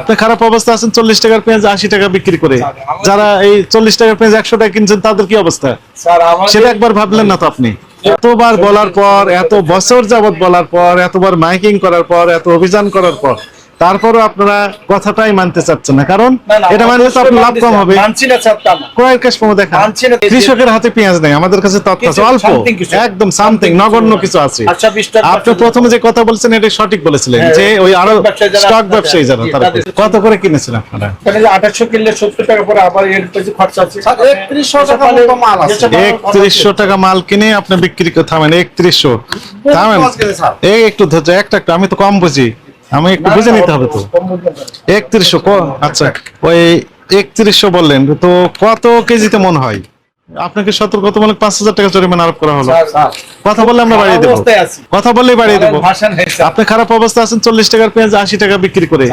আপনি খারাপ অবস্থা আছেন চল্লিশ টাকার পেঁয়াজ আশি টাকা বিক্রি করে। যারা এই চল্লিশ টাকার পেঁয়াজ একশো টাকা কিনছেন তাদের কি অবস্থা? সেটা একবার ভাবলেন না তো আপনি। এতবার বলার পর এত বছর যাবত বলার পর এতবার মাইকিং করার পর এত অভিযান করার পর তারপরও আপনারা কথাটাই মানতে চাচ্ছেন না। কারণ এটা মানলে তো আপনার লাভ কম হবে। ক্রয়ের কাজ পাবো দেখা। মানছি না। কৃষকের হাতে পেঁয়াজ নেই আমাদের কাছে তথ্য আছে। অল্প একদম সামথিং নগণ্য কিছু আছে। আচ্ছা, আপনি প্রথমে যে কথা বলছেন এটা সঠিক বলেছিলেন হ্যাঁ, যে ওই আরও স্টক ব্যবসায়ী যারা তারা কত করে কিনেছেন আপনারা? 2800 কিনলে 70 টাকা পরে আবার খরচা আছে। 3100 টাকা মতো মাল আছে। যেসব মাল একত্রিশশো টাকা মাল কিনে আপনি বিক্রি করে থামেন একত্রিশশো। থামেন। এই একটু ধৈর্য একটা একটু আমি তো কম বুঝি। আমি একটু বুঝে নিতে হবে তো। একত্রিশশো ক? আচ্ছা ওই একত্রিশশো বললেন তো কত কেজিতে মনে হয়? আপনাকে সতর্কতামূলক পাঁচ হাজার টাকা জরিমানা আরোপ করা হলো। কথা বললে আমরা বাড়িয়ে দেবো। কথা বললেই বাড়িয়ে দেবো। আপনি খারাপ অবস্থা আছেন চল্লিশ টাকার পেঁয়াজ আশি টাকা বিক্রি করে।